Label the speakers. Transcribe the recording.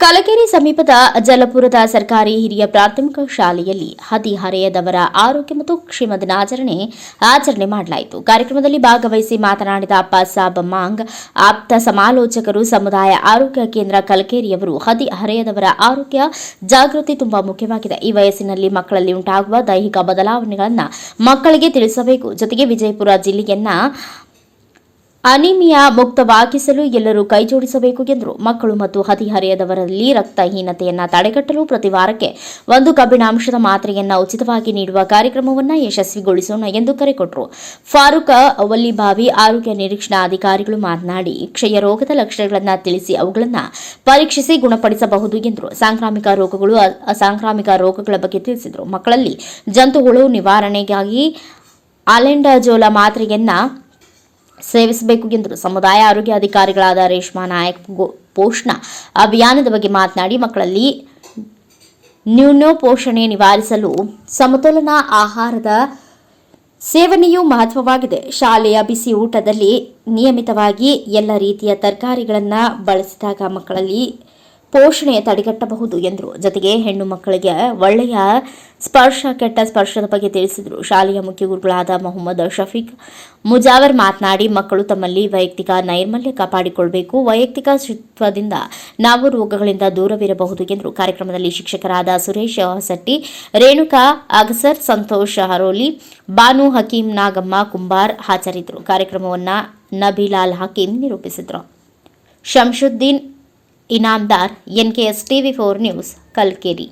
Speaker 1: ಕಲಕೆರೆ ಸಮೀಪದ ಜಲಪುರದ ಸರ್ಕಾರಿ ಹಿರಿಯ ಪ್ರಾಥಮಿಕ ಶಾಲೆಯಲ್ಲಿ ಹದಿಹರೆಯದವರ ಆರೋಗ್ಯ ಮತ್ತು ಕ್ಷೇಮ ದಿನಾಚರಣೆ ಆಚರಣೆ ಮಾಡಲಾಯಿತು. ಕಾರ್ಯಕ್ರಮದಲ್ಲಿ ಭಾಗವಹಿಸಿ ಮಾತನಾಡಿದ ಅಪ್ಪ ಮಾಂಗ್, ಆಪ್ತ ಸಮಾಲೋಚಕರು, ಸಮುದಾಯ ಆರೋಗ್ಯ ಕೇಂದ್ರ ಕಲಕೇರಿಯವರು ಹದಿಹರೆಯದವರ ಆರೋಗ್ಯ ಜಾಗೃತಿ ತುಂಬಾ ಮುಖ್ಯವಾಗಿದೆ. ಈ ವಯಸ್ಸಿನಲ್ಲಿ ಮಕ್ಕಳಲ್ಲಿ ಉಂಟಾಗುವ ದೈಹಿಕ ಬದಲಾವಣೆಗಳನ್ನು ಮಕ್ಕಳಿಗೆ ತಿಳಿಸಬೇಕು. ಜೊತೆಗೆ ವಿಜಯಪುರ ಜಿಲ್ಲೆಯನ್ನ ಅನಿಮಿಯಾ ಮುಕ್ತವಾಗಿಸಲು ಎಲ್ಲರೂ ಕೈಜೋಡಿಸಬೇಕು ಎಂದರು. ಮಕ್ಕಳು ಮತ್ತು ಹದಿಹರೆಯದವರಲ್ಲಿ ರಕ್ತಹೀನತೆಯನ್ನು ತಡೆಗಟ್ಟಲು ಪ್ರತಿ ವಾರಕ್ಕೆ ಒಂದು ಕಬ್ಬಿಣಾಂಶದ ಮಾತ್ರೆಯನ್ನು ಉಚಿತವಾಗಿ ನೀಡುವ ಕಾರ್ಯಕ್ರಮವನ್ನು ಯಶಸ್ವಿಗೊಳಿಸೋಣ ಎಂದು ಕರೆ ಕೊಟ್ಟರು ಫಾರೂಕ್ ಅವಲ್ಲಿಭಾವಿ ಆರೋಗ್ಯ ನಿರೀಕ್ಷಣಾ ಅಧಿಕಾರಿಗಳು ಮಾತನಾಡಿ, ಕ್ಷಯ ರೋಗದ ಲಕ್ಷಣಗಳನ್ನು ತಿಳಿಸಿ ಅವುಗಳನ್ನು ಪರೀಕ್ಷಿಸಿ ಗುಣಪಡಿಸಬಹುದು ಎಂದರು. ಸಾಂಕ್ರಾಮಿಕ ರೋಗಗಳು ಅಸಾಂಕ್ರಾಮಿಕ ರೋಗಗಳ ಬಗ್ಗೆ ತಿಳಿಸಿದರು. ಮಕ್ಕಳಲ್ಲಿ ಜಂತುಹುಳು ನಿವಾರಣೆಗಾಗಿ ಅಲೆಂಡಜೋಲ ಮಾತ್ರೆಯನ್ನ ಸೇವಿಸಬೇಕು ಎಂದರು ಸಮುದಾಯ ಆರೋಗ್ಯ ಅಧಿಕಾರಿಗಳಾದ ರೇಷ್ಮಾ ನಾಯಕ್ ಪೋಷಣ ಅಭಿಯಾನದ ಬಗ್ಗೆ ಮಾತನಾಡಿ ಮಕ್ಕಳಲ್ಲಿ ನ್ಯೂನೋ ಪೋಷಣೆ ನಿವಾರಿಸಲು ಸಮತೋಲನ ಆಹಾರದ ಸೇವನೆಯೂ ಮಹತ್ವವಾಗಿದೆ. ಶಾಲೆಯ ಬಿಸಿ ಊಟದಲ್ಲಿ ನಿಯಮಿತವಾಗಿ ಎಲ್ಲ ರೀತಿಯ ತರಕಾರಿಗಳನ್ನು ಬಳಸಿದಾಗ ಮಕ್ಕಳಲ್ಲಿ ಪೋಷಣೆ ತಡೆಗಟ್ಟಬಹುದು ಎಂದರು. ಜೊತೆಗೆ ಹೆಣ್ಣು ಮಕ್ಕಳಿಗೆ ಒಳ್ಳೆಯ ಸ್ಪರ್ಶ, ಕೆಟ್ಟ ಸ್ಪರ್ಶದ ಬಗ್ಗೆ ತಿಳಿಸಿದರು. ಶಾಲೆಯ ಮುಖ್ಯ ಗುರುಗಳಾದ ಮೊಹಮ್ಮದ್ ಶಫೀಕ್ ಮುಜಾವರ್ ಮಾತನಾಡಿ, ಮಕ್ಕಳು ತಮ್ಮಲ್ಲಿ ವೈಯಕ್ತಿಕ ನೈರ್ಮಲ್ಯ ಕಾಪಾಡಿಕೊಳ್ಳಬೇಕು ವೈಯಕ್ತಿಕ ಶುಚಿತ್ವದಿಂದ ನಾವು ರೋಗಗಳಿಂದ ದೂರವಿರಬಹುದು ಎಂದರು. ಕಾರ್ಯಕ್ರಮದಲ್ಲಿ ಶಿಕ್ಷಕರಾದ ಸುರೇಶ್ ಹೊಸಟ್ಟಿ ರೇಣುಕಾ ಅಗಸರ್, ಸಂತೋಷ್ ಹರೋಲಿ, ಬಾನು ಹಕೀಂ ನಾಗಮ್ಮ, ಕುಂಬಾರ್ ಹಾಜರಿದ್ದರು. ಕಾರ್ಯಕ್ರಮವನ್ನು ನಬಿಲಾಲ್ ಹಕೀಂ ನಿರೂಪಿಸಿದರು. Shamshuddin Inamdar NKS TV four news Kalkeri